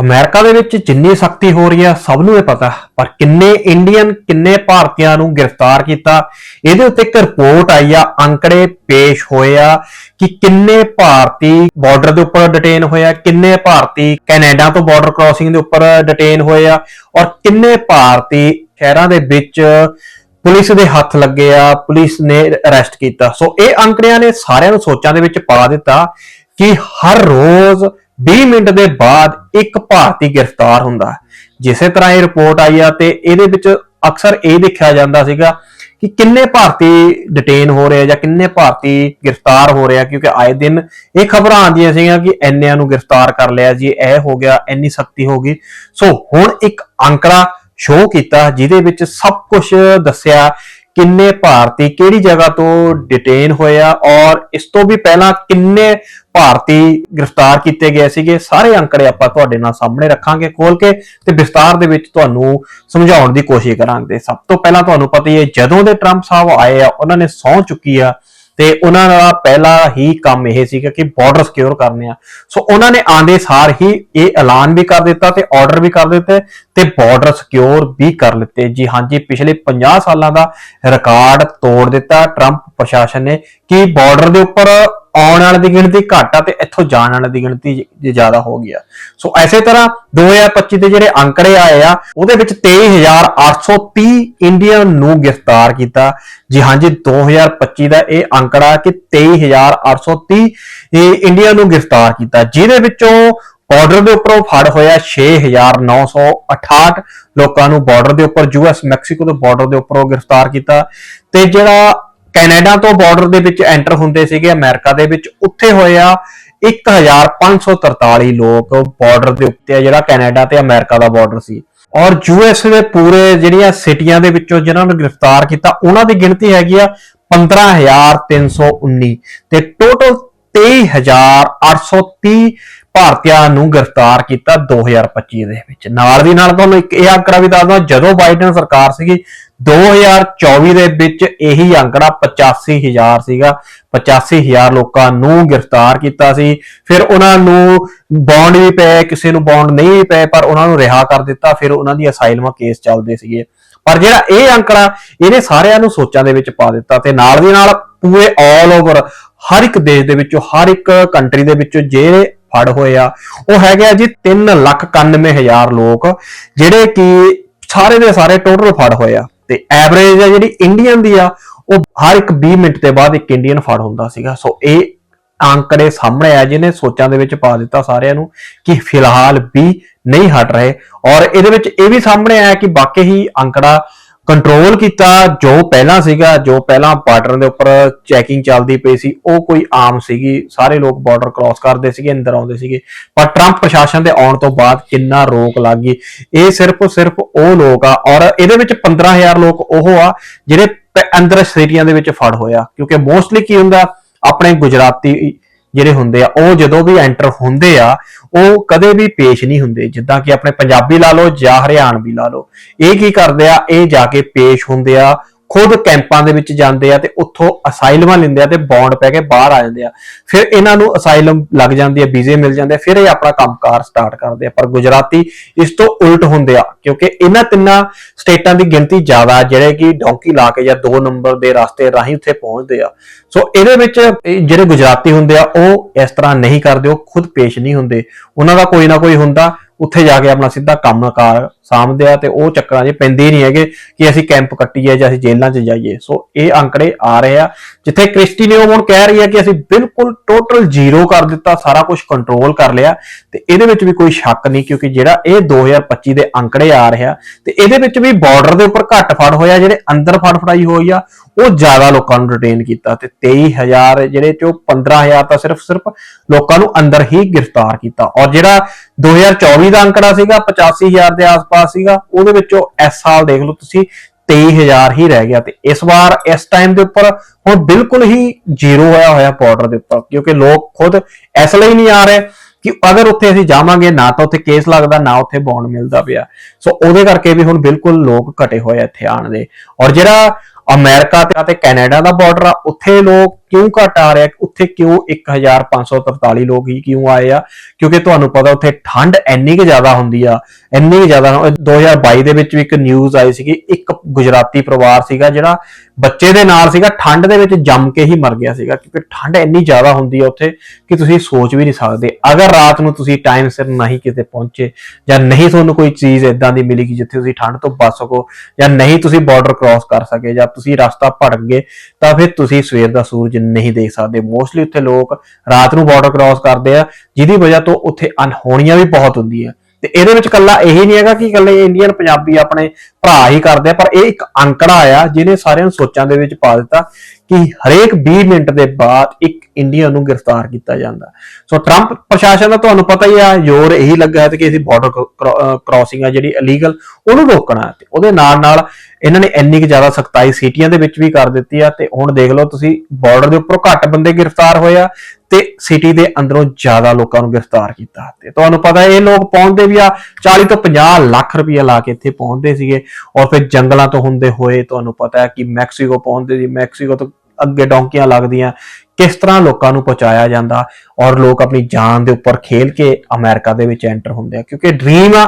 America ਦੇ ਵਿੱਚ ਜਿੰਨੀ ਸਖਤੀ ਹੋ ਰਹੀ ਆ, ਸਭ ਨੂੰ ਇਹ ਪਤਾ। ਪਰ ਕਿੰਨੇ ਇੰਡੀਅਨ ਕਿੰਨੇ ਭਾਰਤੀਆਂ ਨੂੰ ਗ੍ਰਿਫਤਾਰ ਕੀਤਾ, ਇਹਦੇ ਉੱਤੇ ਇੱਕ ਰਿਪੋਰਟ ਆਈ ਆ, ਅੰਕੜੇ ਪੇਸ਼ ਹੋਏ ਆ ਕਿ ਕਿੰਨੇ ਭਾਰਤੀ ਬਾਰਡਰ ਦੇ ਉੱਪਰ ਡਿਟੇਨ ਹੋਏ ਆ, ਕਿੰਨੇ ਭਾਰਤੀ ਕੈਨੇਡਾ ਤੋਂ ਬਾਰਡਰ ਕ੍ਰਾਸਿੰਗ ਦੇ ਉੱਪਰ ਡਿਟੇਨ ਹੋਏ ਆ, ਔਰ ਕਿੰਨੇ ਭਾਰਤੀ ਸ਼ਹਿਰਾਂ ਦੇ ਵਿੱਚ ਪੁਲਿਸ ਦੇ ਹੱਥ ਲੱਗੇ ਆ, ਪੁਲਿਸ ਨੇ ਅਰੈਸਟ ਕੀਤਾ। ਸੋ ਇਹ ਅੰਕੜਿਆਂ ਨੇ ਸਾਰਿਆਂ ਨੂੰ ਸੋਚਾਂ ਦੇ ਵਿੱਚ ਪਾ ਦਿੱਤਾ ਕਿ ਹਰ ਰੋਜ਼ 20 ਮਿੰਟ ਦੇ ਬਾਅਦ ਇੱਕ ਭਾਰਤੀ ਗ੍ਰਿਫਤਾਰ ਹੁੰਦਾ ਹੈ। ਜਿਸੇ ਤਰ੍ਹਾਂ ਇਹ ਰਿਪੋਰਟ ਆਈ ਆ ਤੇ ਇਹਦੇ ਵਿੱਚ ਅਕਸਰ ਇਹ ਦੇਖਿਆ ਜਾਂਦਾ ਸੀਗਾ ਕਿ ਕਿੰਨੇ ਭਾਰਤੀ ਡਿਟੇਨ ਹੋ ਰਹੇ ਆ ਜਾਂ ਕਿੰਨੇ ਭਾਰਤੀ ਗ੍ਰਿਫਤਾਰ ਹੋ ਰਹੇ ਆ, ਕਿਉਂਕਿ ਆਏ ਦਿਨ ਇਹ ਖਬਰਾਂ ਆਉਂਦੀਆਂ ਸੀਗੀਆਂ ਕਿ ਐਨਿਆਂ ਨੂੰ ਗ੍ਰਿਫਤਾਰ ਕਰ ਲਿਆ ਜੀ, ਇਹ ਹੋ ਗਿਆ, ਇੰਨੀ ਸਖਤੀ ਹੋ ਗਈ ਸੋ ਹੁਣ ਇੱਕ ਅੰਕੜਾ ਸ਼ੋਅ ਕੀਤਾ ਜਿਹਦੇ ਵਿੱਚ ਸਭ ਕੁਝ ਦੱਸਿਆ ਕਿੰਨੇ ਭਾਰਤੀ, ਕਿਹੜੀ ਜਗ੍ਹਾ ਤੋਂ ਡਿਟੇਨ ਹੋਏ ਆ ਔਰ ਇਸ ਤੋਂ ਵੀ ਪਹਿਲਾਂ ਕਿੰਨੇ ਭਾਰਤੀ ਗ੍ਰਿਫਤਾਰ ਕੀਤੇ ਗਏ ਸੀਗੇ, ਸਾਰੇ ਅੰਕੜੇ ਆਪਾਂ ਤੁਹਾਡੇ ਨਾਲ ਸਾਹਮਣੇ ਰੱਖਾਂਗੇ ਖੋਲ ਕੇ ਤੇ ਵਿਸਤਾਰ ਦੇ ਵਿੱਚ ਤੁਹਾਨੂੰ ਸਮਝਾਉਣ ਦੀ ਕੋਸ਼ਿਸ਼ ਕਰਾਂਗੇ। ਸਭ ਤੋਂ ਪਹਿਲਾਂ ਤੁਹਾਨੂੰ ਪਤਾ ਹੀ ਹੈ, ਜਦੋਂ ਦੇ ਟਰੰਪ ਸਾਹਿਬ ਆਏ ਆ, ਉਹਨਾਂ ਨੇ ਸਹੁੰ ਚੁੱਕੀ ਆ ਤੇ ਉਹਨਾਂ ਦਾ ਪਹਿਲਾ ਹੀ ਕੰਮ ਇਹ ਸੀਗਾ ਕਿ ਬਾਰਡਰ ਸਿਕਿਉਰ ਕਰਨੇ ਆ। ਸੋ ਉਹਨਾਂ ਨੇ ਆਂਦੇ ਸਾਰ ਹੀ ਇਹ ਐਲਾਨ ਵੀ ਕਰ ਦਿੱਤਾ ਤੇ ਆਰਡਰ ਵੀ ਕਰ ਦਿੱਤੇ ਤੇ ਬਾਰਡਰ ਸਿਕਿਉਰ ਵੀ ਕਰ ਲਿੱਤੇ। ਜੀ ਹਾਂਜੀ ਪਿਛਲੇ 50 ਸਾਲਾਂ ਦਾ ਰਿਕਾਰਡ ਤੋੜ ਦਿੱਤਾ। ਟਰੰਪ ਪ੍ਰਸ਼ਾਸਨ ਨੇ ਕਿ ਬਾਰਡਰ ਦੇ ਉੱਪਰ ਆਉਣ ਵਾਲੇ ਦੀ ਗਿਣਤੀ ਘੱਟ ਆ ਤੇ ਇੱਥੋਂ ਜਾਣ ਵਾਲੇ ਦੀ ਗਿਣਤੀ ਜ- ਜ਼ਿਆਦਾ ਹੋ ਗਈ ਆ। ਸੋ ਐਸੇ ਤਰ੍ਹਾਂ 2025 ਦੇ ਜਿਹੜੇ ਅੰਕੜੇ ਆਏ ਆ, ਉਹਦੇ ਵਿੱਚ 23830 ਇੰਡੀਅਨ ਨੂੰ ਗ੍ਰਿਫਤਾਰ ਕੀਤਾ। ਜੀ ਹਾਂਜੀ 2025 ਦਾ ਇਹ ਅੰਕੜਾ ਕਿ 23830 ਇਹ ਇੰਡੀਅਨ ਨੂੰ ਗ੍ਰਿਫਤਾਰ ਕੀਤਾ। ਜਿਹਦੇ ਵਿੱਚੋਂ ਬਾਰਡਰ ਦੇ ਉੱਪਰੋਂ ਫੜ ਹੋਇਆ 6968 ਲੋਕਾਂ ਨੂੰ ਬਾਰਡਰ ਦੇ ਉੱਪਰ ਯੂਐਸ ਮੈਕਸੀਕੋ ਦੇ ਬਾਰਡਰ ਦੇ ਉੱਪਰੋਂ ਗ੍ਰਿਫਤਾਰ ਕੀਤਾ। ਤੇ ਜਿਹੜਾ ਕੈਨੇਡਾ ਤੋਂ ਬਾਰਡਰ ਦੇ ਵਿੱਚ ਐਂਟਰ ਹੁੰਦੇ ਸੀਗੇ, ਅਮਰੀਕਾ ਦੇ ਵਿੱਚ। ਉੱਥੇ ਹੋਇਆ 1543 ਲੋਕ ਬਾਰਡਰ ਦੇ ਉੱਤੇ ਆ, ਜਿਹੜਾ ਕੈਨੇਡਾ ਤੇ ਅਮਰੀਕਾ ਦਾ ਬਾਰਡਰ ਸੀ। ਔਰ ਯੂਐਸ ਦੇ ਪੂਰੇ ਜਿਹੜੀਆਂ ਸਿਟੀਆਂ ਦੇ ਵਿੱਚੋਂ ਜਿਨ੍ਹਾਂ ਨੂੰ ਗ੍ਰਿਫਤਾਰ ਕੀਤਾ, ਉਹਨਾਂ ਦੀ ਗਿਣਤੀ ਹੈਗੀ ਆ 15319 ਤੇ ਟੋਟਲ 23830 ਭਾਰਤੀਆਂ ਨੂੰ ਗ੍ਰਿਫਤਾਰ ਕੀਤਾ 2025 ਦੇ ਵਿੱਚ। ਨਾਲ ਦੀ ਨਾਲ ਤੁਹਾਨੂੰ ਇੱਕ ਇਹ ਅੰਕੜਾ ਵੀ ਦੱਸਦਾ, ਜਦੋਂ ਬਾਈਡਨ ਸਰਕਾਰ ਸੀਗੀ 2024 ਦੇ ਵਿੱਚ ਇਹੀ ਅੰਕੜਾ 85000 ਸੀਗਾ। 85000 ਲੋਕਾਂ ਨੂੰ ਗ੍ਰਿਫਤਾਰ ਕੀਤਾ ਸੀ। ਫਿਰ ਉਹਨਾਂ ਨੂੰ ਬੌਂਡ ਵੀ ਪਏ, ਕਿਸੇ ਨੂੰ ਬੌਂਡ ਨਹੀਂ ਵੀ ਪਏ, ਪਰ ਉਹਨਾਂ ਨੂੰ ਰਿਹਾ ਕਰ ਦਿੱਤਾ। ਫਿਰ ਉਹਨਾਂ ਦੀ ਅਸਾਈਲਮਾ ਕੇਸ ਚੱਲਦੇ ਸੀਗੇ। ਪਰ ਜਿਹੜਾ ਇਹ ਅੰਕੜਾ, ਇਹਨੇ ਸਾਰਿਆਂ ਨੂੰ ਸੋਚਾਂ ਦੇ ਵਿੱਚ ਪਾ ਦਿੱਤਾ ਤੇ ਨਾਲ ਦੀ ਨਾਲ ਪੂਰੇ ਆਲ ਓਵਰ ਹਰ ਇੱਕ ਦੇਸ਼ ਦੇ ਵਿੱਚੋਂ, ਹਰ ਇੱਕ ਕੰਟਰੀ ਦੇ ਵਿੱਚੋਂ ਜਿਹੜੇ ਫੜ ਹੋਏ ਆ। ਉਹ ਹੈਗੇ ਆ ਜੀ 391000 ਲੋਕ, ਜਿਹੜੇ ਕਿ ਸਾਰੇ ਦੇ ਸਾਰੇ ਟੋਟਲ ਫੜ ਹੋਏ ਆ। ਤੇ ਐਵਰੇਜ ਆ ਜਿਹੜੀ ਇੰਡੀਅਨ ਦੀ ਆ, ਉਹ ਹਰ ਇੱਕ 20 ਮਿੰਟ ਦੇ ਬਾਅਦ ਇੱਕ ਇੰਡੀਅਨ ਫੜ ਹੁੰਦਾ ਸੀਗਾ। ਸੋ ਇਹ ਅੰਕੜੇ ਸਾਹਮਣੇ ਆ ਜਿਹਨੇ ਸੋਚਾਂ ਦੇ ਵਿੱਚ ਪਾ ਦਿੱਤਾ ਸਾਰਿਆਂ ਨੂੰ ਕਿ ਫਿਲਹਾਲ ਵੀ ਨਹੀਂ ਹਟ ਰਹੇ। ਔਰ ਇਹਦੇ ਵਿੱਚ ਇਹ ਵੀ ਸਾਹਮਣੇ ਆਇਆ ਕਿ ਵਾਕਈ ਹੀ ਅੰਕੜਾ ਕੰਟਰੋਲ ਕੀਤਾ, ਜੋ ਪਹਿਲਾਂ ਸੀਗਾ, ਜੋ ਪਹਿਲਾਂ ਬਾਰਡਰ ਦੇ ਉੱਪਰ ਚੈਕਿੰਗ ਚੱਲਦੀ ਪਈ ਸੀ, ਉਹ ਕੋਈ ਆਮ ਸੀਗੀ। ਸਾਰੇ ਲੋਕ ਬਾਰਡਰ ਕ੍ਰਾਸ ਕਰਦੇ ਸੀਗੇ, ਅੰਦਰ ਆਉਂਦੇ ਸੀਗੇ। ਪਰ ਟਰੰਪ ਪ੍ਰਸ਼ਾਸਨ ਦੇ ਆਉਣ ਤੋਂ ਬਾਅਦ ਕਿੰਨਾ ਰੋਕ ਲੱਗ ਗਈ। ਇਹ ਸਿਰਫ ਸਿਰਫ ਉਹ ਲੋਕ ਆ, ਔਰ ਇਹਦੇ ਵਿੱਚ 15000 ਲੋਕ ਉਹ ਆ, ਜਿਹੜੇ ਪ- ਅੰਦਰ ਸਿਟੀਆਂ ਦੇ ਵਿੱਚ ਫੜ ਹੋਇਆ ਕਿਉਂਕਿ ਮੋਸਟਲੀ ਕੀ ਹੁੰਦਾ, ਆਪਣੇ ਗੁਜਰਾਤੀ ਜਿਹੜੇ ਹੁੰਦੇ ਆ, ਉਹ ਜਦੋਂ ਵੀ ਐਂਟਰ ਹੁੰਦੇ ਆ, ਉਹ ਕਦੇ ਵੀ ਪੇਸ਼ ਨਹੀਂ ਹੁੰਦੇ। ਜਿੱਦਾਂ ਕਿ ਆਪਣੇ ਪੰਜਾਬੀ ਲਾ ਲਓ ਜਾਂ ਹਰਿਆਣਵੀ ਲਾ ਲਓ। ਇਹ ਕੀ ਕਰਦੇ ਆ? ਇਹ ਜਾ ਕੇ ਪੇਸ਼ ਹੁੰਦੇ ਆ ਖੁਦ ਕੈਂਪਾਂ ਦੇ ਵਿੱਚ ਜਾਂਦੇ ਆ ਤੇ ਉੱਥੋਂ ਅਸਾਈਲਮਾਂ ਲੈਂਦੇ ਆ ਤੇ ਬੌਂਡ ਪੈ ਕੇ ਬਾਹਰ ਆ ਜਾਂਦੇ ਆ। ਫਿਰ ਇਹਨਾਂ ਨੂੰ ਅਸਾਈਲਮ ਲੱਗ ਜਾਂਦੀ ਹੈ ਵੀਜ਼ੇ ਮਿਲ ਜਾਂਦੇ ਆ, ਫਿਰ ਇਹ ਆਪਣਾ ਕੰਮਕਾਰ ਸਟਾਰਟ ਕਰਦੇ ਆ। ਪਰ ਗੁਜਰਾਤੀ ਇਸ ਤੋਂ ਉਲਟ ਹੁੰਦੇ ਆ, ਕਿਉਂਕਿ ਇਹਨਾਂ ਤਿੰਨਾਂ ਸਟੇਟਾਂ ਦੀ ਗਿਣਤੀ ਜ਼ਿਆਦਾ ਜਿਹੜੇ ਕਿ ਡੌਂਕੀ ਲਾ ਕੇ ਜਾਂ ਦੋ ਨੰਬਰ ਦੇ ਰਸਤੇ ਰਾਹੀਂ ਉੱਥੇ ਪਹੁੰਚਦੇ ਆ। ਸੋ ਇਹਦੇ ਵਿੱਚ ਜਿਹੜੇ ਗੁਜਰਾਤੀ ਹੁੰਦੇ ਆ, ਉਹ ਇਸ ਤਰ੍ਹਾਂ ਨਹੀਂ ਕਰਦੇ, ਉਹ ਖੁਦ ਪੇਸ਼ ਨਹੀਂ ਹੁੰਦੇ। ਉਹਨਾਂ ਦਾ ਕੋਈ ਨਾ ਕੋਈ ਹੁੰਦਾ, ਉੱਥੇ ਜਾ ਕੇ ਆਪਣਾ ਸਿੱਧਾ ਕੰਮਕਾਰ ਸਾਂਭਦੇ ਆ ਤੇ ਉਹ ਚੱਕਰਾਂ 'ਚ ਪੈਂਦੇ ਹੀ ਨਹੀਂ ਹੈਗੇ ਕਿ ਅਸੀਂ ਕੈਂਪ ਕੱਟੀਏ ਜਾਂ ਅਸੀਂ ਜੇਲ੍ਹਾਂ 'ਚ ਜਾਈਏ। ਸੋ ਇਹ ਅੰਕੜੇ ਆ ਰਹੇ ਆ, ਜਿੱਥੇ ਕ੍ਰਿਸਟੀ ਨੇ ਹੁਣ ਕਹਿ ਰਹੀ ਹੈ ਕਿ ਅਸੀਂ ਬਿਲਕੁਲ ਟੋਟਲ ਜ਼ੀਰੋ ਕਰ ਦਿੱਤਾ, ਸਾਰਾ ਕੁਝ ਕੰਟਰੋਲ ਕਰ ਲਿਆ। ਤੇ ਇਹਦੇ ਵਿੱਚ ਵੀ ਕੋਈ ਸ਼ੱਕ ਨਹੀਂ, ਕਿਉਂਕਿ ਜਿਹੜਾ ਇਹ 2025 ਦੇ ਅੰਕੜੇ ਆ ਰਿਹਾ ਤੇ ਇਹਦੇ ਵਿੱਚ ਵੀ ਬਾਰਡਰ ਦੇ ਉੱਪਰ ਘੱਟ ਫੜ ਹੋਇਆ, ਜਿਹੜੇ ਅੰਦਰ ਫੜ ਫੜਾਈ ਹੋਈ ਆ, ਉਹ ਜ਼ਿਆਦਾ ਲੋਕਾਂ ਨੂੰ ਰਿਟੇਨ ਕੀਤਾ ਤੇ 23000 ਜਿਹੜੇ ਚੋਂ 15000 ਤਾਂ ਸਿਰਫ ਸਿਰਫ ਲੋਕਾਂ ਨੂੰ ਅੰਦਰ ਹੀ ਗ੍ਰਿਫਤਾਰ ਕੀਤਾ। ਔਰ ਜਿਹੜਾ 2024 ਦਾ ਅੰਕੜਾ ਸੀਗਾ 85000 ਦੇ ਆਸ-ਪਾਸ ਸੀਗਾ, ਉਹਦੇ ਵਿੱਚੋਂ ਇਸ ਸਾਲ ਦੇਖ ਲਓ ਤੁਸੀਂ 23000 ਹੀ ਰਹਿ ਗਿਆ ਤੇ ਇਸ ਵਾਰ ਇਸ ਟਾਈਮ ਦੇ ਉੱਪਰ ਹੁਣ ਬਿਲਕੁਲ ਹੀ ਜ਼ੀਰੋ ਆਇਆ ਹੋਇਆ ਬਾਰਡਰ ਦੇ ਉੱਪਰ, ਕਿਉਂਕਿ ਲੋਕ ਖੁਦ ਇਸ ਲਈ ਨਹੀਂ ਆ ਰਹੇ ਕਿ ਅਗਰ ਉੱਥੇ ਅਸੀਂ ਜਾਵਾਂਗੇ, ਨਾ ਤਾਂ ਉੱਥੇ ਕੇਸ ਲੱਗਦਾ, ਨਾ ਉੱਥੇ ਬੌਂਡ ਮਿਲਦਾ ਪਿਆ। ਸੋ ਉਹਦੇ ਕਰਕੇ ਵੀ ਹੁਣ ਬਿਲਕੁਲ ਲੋਕ ਘਟੇ ਹੋਏ ਆ ਇੱਥੇ ਆਣ ਦੇ। ਔਰ ਜਿਹੜਾ ਅਮਰੀਕਾ ਤੇ- ਤੇ ਕੈਨੇਡਾ ਦਾ ਬਾਰਡਰ ਆ, ਉੱਥੇ ਲੋਕ ਕਿਉਂ ਘਟ ਆ ਰਿਹਾ? ਉੱਥੇ ਕਿਉਂ 1543 ਲੋਕ ਹੀ ਕਿਉਂ ਆਏ ਆ? ਕਿਉਂਕਿ ਤੁਹਾਨੂੰ ਪਤਾ ਉੱਥੇ ਠੰਡ ਇੰਨੀ ਕਿ ਜ਼ਿਆਦਾ ਹੁੰਦੀ ਆ, ਇੰਨੀ ਕਿ ਜ਼ਿਆਦਾ 2022 ਦੇ ਵਿੱਚ ਵੀ ਇੱਕ ਨਿਊਜ਼ ਆਈ ਸੀਗੀ, ਇੱਕ ਗੁਜਰਾਤੀ ਪਰਿਵਾਰ ਸੀਗਾ ਜਿਹੜਾ ਬੱਚੇ ਦੇ ਨਾਲ ਸੀਗਾ, ਠੰਡ ਦੇ ਵਿੱਚ ਜੰਮ ਕੇ ਹੀ ਮਰ ਗਿਆ ਸੀਗਾ, ਕਿਉਂਕਿ ਠੰਡ ਇੰਨੀ ਜ਼ਿਆਦਾ ਹੁੰਦੀ ਆ ਉੱਥੇ ਕਿ ਤੁਸੀਂ ਸੋਚ ਵੀ ਨਹੀਂ ਸਕਦੇ। ਅਗਰ ਰਾਤ ਨੂੰ ਤੁਸੀਂ ਟਾਈਮ ਸਿਰ ਨਹੀਂ ਕਿਤੇ ਪਹੁੰਚੇ, ਜਾਂ ਨਹੀਂ ਤੁਹਾਨੂੰ ਕੋਈ ਚੀਜ਼ ਇਦਾਂ ਦੀ ਮਿਲੇਗੀ ਜਿੱਥੇ ਤੁਸੀਂ ਠੰਡ ਤੋਂ ਬਚ ਸਕੋ, ਜਾਂ ਨਹੀਂ ਤੁਸੀਂ ਬਾਰਡਰ ਕ੍ਰਾਸ ਕਰ ਸਕੇ, ਜਾਂ ਤੁਸੀਂ ਰਸਤਾ ਭਟਕ ਗਏ, ਤਾਂ ਫਿਰ ਤੁਸੀਂ ਸਵੇਰ ਦਾ ਸੂਰਜ ਨਹੀਂ ਦੇਖ ਸਕਦੇ। ਮੋਸਟਲੀ ਉੱਥੇ ਲੋਕ ਰਾਤ ਨੂੰ ਬਾਰਡਰ ਕ੍ਰਾਸ ਕਰਦੇ ਆ, ਜਿਹਦੀ ਵਜ੍ਹਾ ਤੋਂ ਉੱਥੇ ਅਨਹੋਣੀਆਂ ਵੀ ਬਹੁਤ ਹੁੰਦੀਆਂ। ਤੇ ਇਹਦੇ ਵਿੱਚ ਕੱਲਾ ਇਹੀ ਨਹੀਂ ਹੈਗਾ ਕਿ ਇਕੱਲੇ ਇੰਡੀਅਨ ਪੰਜਾਬੀ ਆਪਣੇ ਭਰਾ ਹੀ ਕਰਦੇ ਆ, ਪਰ ਇਹ ਇੱਕ ਅੰਕੜਾ ਆ ਜਿਹਨੇ ਸਾਰਿਆਂ ਨੂੰ ਸੋਚਾਂ ਦੇ ਵਿੱਚ ਪਾ ਦਿੱਤਾ ਕਿ ਹਰੇਕ 20 ਮਿੰਟ ਦੇ ਬਾਅਦ ਇੱਕ ਇੰਡੀਅਨ ਨੂੰ ਗ੍ਰਿਫਤਾਰ ਕੀਤਾ ਜਾਂਦਾ। ਸੋ ਟਰੰਪ ਪ੍ਰਸ਼ਾਸਨ ਦਾ ਤੁਹਾਨੂੰ ਪਤਾ ਹੀ ਆ, ਜ਼ੋਰ ਇਹੀ ਲੱਗਾ ਹੈ ਕਿ ਅਸੀਂ ਬਾਰਡਰ ਕ੍ਰਾਸਿੰਗ ਆ ਜਿਹੜੀ ਇਲੀਗਲ ਉਹਨੂੰ ਰੋਕਣਾ ਹੈ ਤੇ ਉਹਦੇ ਨਾਲ ਨਾਲ ਇਹਨਾਂ ਨੇ ਇੰਨੀ ਕਿ ਜ਼ਿਆਦਾ ਸਖਤਾਈ ਸਿਟੀਆਂ ਦੇ ਵਿੱਚ ਵੀ ਕਰ ਦਿੱਤੀ ਆ ਤੇ ਹੁਣ ਦੇਖ ਲਓ ਤੁਸੀਂ ਬਾਰਡਰ ਦੇ ਉੱਪਰੋਂ ਘੱਟ ਬੰਦੇ ਗ੍ਰਿਫਤਾਰ ਹੋਏ ਆ ਤੇ ਸਿਟੀ ਦੇ ਅੰਦਰੋਂ ਜ਼ਿਆਦਾ ਲੋਕਾਂ ਨੂੰ ਗ੍ਰਿਫਤਾਰ ਕੀਤਾ ਤੇ ਤੁਹਾਨੂੰ ਪਤਾ ਇਹ ਲੋਕ ਪਹੁੰਚਦੇ ਵੀ ਆ 40 ਤੋਂ 50 ਲੱਖ ਰੁਪਏ ਲਾ ਕੇ ਇੱਥੇ ਪਹੁੰਚਦੇ ਸੀਗੇ। ਔਰ ਫਿਰ ਜੰਗਲਾਂ ਤੋਂ ਹੁੰਦੇ ਹੋਏ ਤੁਹਾਨੂੰ ਪਤਾ ਹੈ ਕਿ ਮੈਕਸੀਕੋ ਪਹੁੰਚਦੇ ਸੀ ਮੈਕਸੀਕੋ ਤੋਂ ਅੱਗੇ ਡੌਂਕੀਆਂ ਲੱਗਦੀਆਂ। ਕਿਸ ਤਰ੍ਹਾਂ ਲੋਕਾਂ ਨੂੰ ਪਹੁੰਚਾਇਆ ਜਾਂਦਾ ਔਰ ਲੋਕ ਆਪਣੀ ਜਾਨ ਦੇ ਉੱਪਰ ਖੇਲ ਕੇ ਅਮਰੀਕਾ ਦੇ ਵਿੱਚ ਐਂਟਰ ਹੁੰਦੇ ਆ? ਕਿਉਂਕਿ ਡ੍ਰੀਮ ਆ,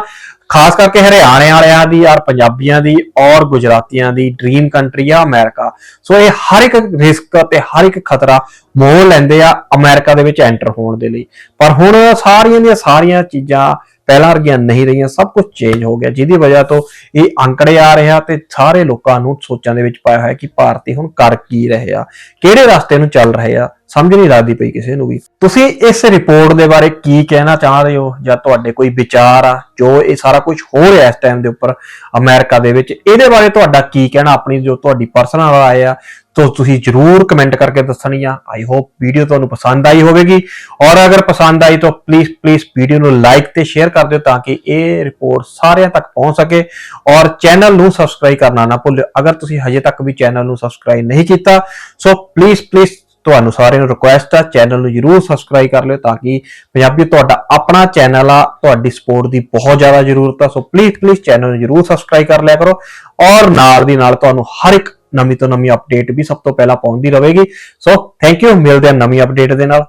ਖਾਸ ਕਰਕੇ ਹਰਿਆਣੇ ਵਾਲਿਆਂ ਦੀ ਔਰ ਪੰਜਾਬੀਆਂ ਦੀ ਔਰ ਗੁਜਰਾਤੀਆਂ ਦੀ ਡ੍ਰੀਮ ਕੰਟਰੀ ਆ ਅਮਰੀਕਾ। ਸੋ ਇਹ ਹਰ ਇੱਕ ਰਿਸਕ ਤੇ ਹਰ ਇੱਕ ਖਤਰਾ ਮੋਹ ਲੈਂਦੇ ਆ ਅਮਰੀਕਾ ਦੇ ਵਿੱਚ ਐਂਟਰ ਹੋਣ ਦੇ ਲਈ। ਪਰ ਹੁਣ ਸਾਰੀਆਂ ਦੀਆਂ ਸਾਰੀਆਂ ਚੀਜ਼ਾਂ ਪਹਿਲਾਂ ਵਰਗੀਆਂ ਨਹੀਂ ਰਹੀਆਂ, ਸਭ ਕੁਝ ਚੇਂਜ ਹੋ ਗਿਆ। ਜਿਹਦੀ ਵਜ੍ਹਾ ਤੋਂ ਇਹ ਅੰਕੜੇ ਆ ਰਿਹਾ ਤੇ ਸਾਰੇ ਲੋਕਾਂ ਨੂੰ ਸੋਚਾਂ ਦੇ ਵਿੱਚ ਪਾਇਆ ਹੋਇਆ ਕਿ ਭਾਰਤੀ ਹੁਣ ਕਰ ਕੀ ਰਹੇ ਆ, ਕਿਹੜੇ ਰਸਤੇ ਨੂੰ ਚੱਲ ਰਹੇ ਆ। ਸਮਝ ਨਹੀਂ ਲੱਗਦੀ ਪਈ ਕਿਸੇ ਨੂੰ ਵੀ। ਤੁਸੀਂ ਇਸ ਰਿਪੋਰਟ ਦੇ ਬਾਰੇ ਕੀ ਕਹਿਣਾ ਚਾਹ ਰਹੇ ਹੋ? ਜਾਂ ਤੁਹਾਡੇ ਕੋਈ ਵਿਚਾਰ ਆ, ਜੋ ਇਹ ਸਾਰਾ ਕੁਝ ਹੋ ਰਿਹਾ ਇਸ ਟਾਈਮ ਦੇ ਉੱਪਰ ਅਮਰੀਕਾ ਦੇ ਵਿੱਚ, ਇਹਦੇ ਬਾਰੇ ਤੁਹਾਡਾ ਕੀ ਕਹਿਣਾ? ਆਪਣੀ ਜੋ ਤੁਹਾਡੀ ਪਰਸਨਲ ਰਾਏ ਆ, ਤੋ ਤੁਸੀਂ ਜਰੂਰ ਕਮੈਂਟ ਕਰਕੇ ਦੱਸਣੀ ਆ ਆਈ ਹੋਪ ਵੀਡੀਓ ਤੁਹਾਨੂੰ ਪਸੰਦ ਆਈ ਹੋਵੇਗੀ। ਔਰ ਅਗਰ ਪਸੰਦ ਆਈ, ਤਾਂ ਪਲੀਜ਼ ਪਲੀਜ਼ ਵੀਡੀਓ ਨੂੰ ਲਾਈਕ ਤੇ ਸ਼ੇਅਰ ਕਰ ਦਿਓ ਤਾਂ ਕਿ ਇਹ ਰਿਪੋਰਟ ਸਾਰਿਆਂ ਤੱਕ ਪਹੁੰਚ ਸਕੇ। ਔਰ ਚੈਨਲ ਨੂੰ ਸਬਸਕ੍ਰਾਈਬ ਕਰਨਾ ਨਾ ਭੁੱਲਿਓ। ਅਗਰ ਤੁਸੀਂ ਹਜੇ ਤੱਕ ਵੀ ਚੈਨਲ ਨੂੰ ਸਬਸਕ੍ਰਾਈਬ ਨਹੀਂ ਕੀਤਾ ਸੋ ਪਲੀਜ਼ ਪਲੀਜ਼ ਤੁਹਾਨੂੰ ਸਾਰਿਆਂ ਨੂੰ ਰਿਕੁਐਸਟ ਆ ਚੈਨਲ ਨੂੰ ਜਰੂਰ ਸਬਸਕ੍ਰਾਈਬ ਕਰ ਲਿਓ ਤਾਂ ਕਿ ਪੰਜਾਬੀ ਤੁਹਾਡਾ ਆਪਣਾ ਚੈਨਲ ਆ, ਤੁਹਾਡੀ ਸਪੋਰਟ ਦੀ ਬਹੁਤ ਜ਼ਿਆਦਾ ਜ਼ਰੂਰਤ ਆ। ਸੋ ਪਲੀਜ਼ ਪਲੀਜ਼ ਚੈਨਲ ਨੂੰ ਜਰੂਰ ਸਬਸਕ੍ਰਾਈਬ ਕਰ ਲਿਆ ਕਰੋ ਔਰ ਨਾਲ ਦੀ ਨਾਲ ਤੁਹਾਨੂੰ ਹਰ ਇੱਕ ਨਵੀਂ ਤੋਂ ਨਵੀਂ ਅਪਡੇਟ ਵੀ ਸਭ ਤੋਂ ਪਹਿਲਾਂ ਪਹੁੰਚਦੀ ਰਹੇਗੀ। ਸੋ ਥੈਂਕ ਯੂ ਮਿਲਦੇ ਆ ਨਵੀਂ ਅਪਡੇਟ ਦੇ ਨਾਲ।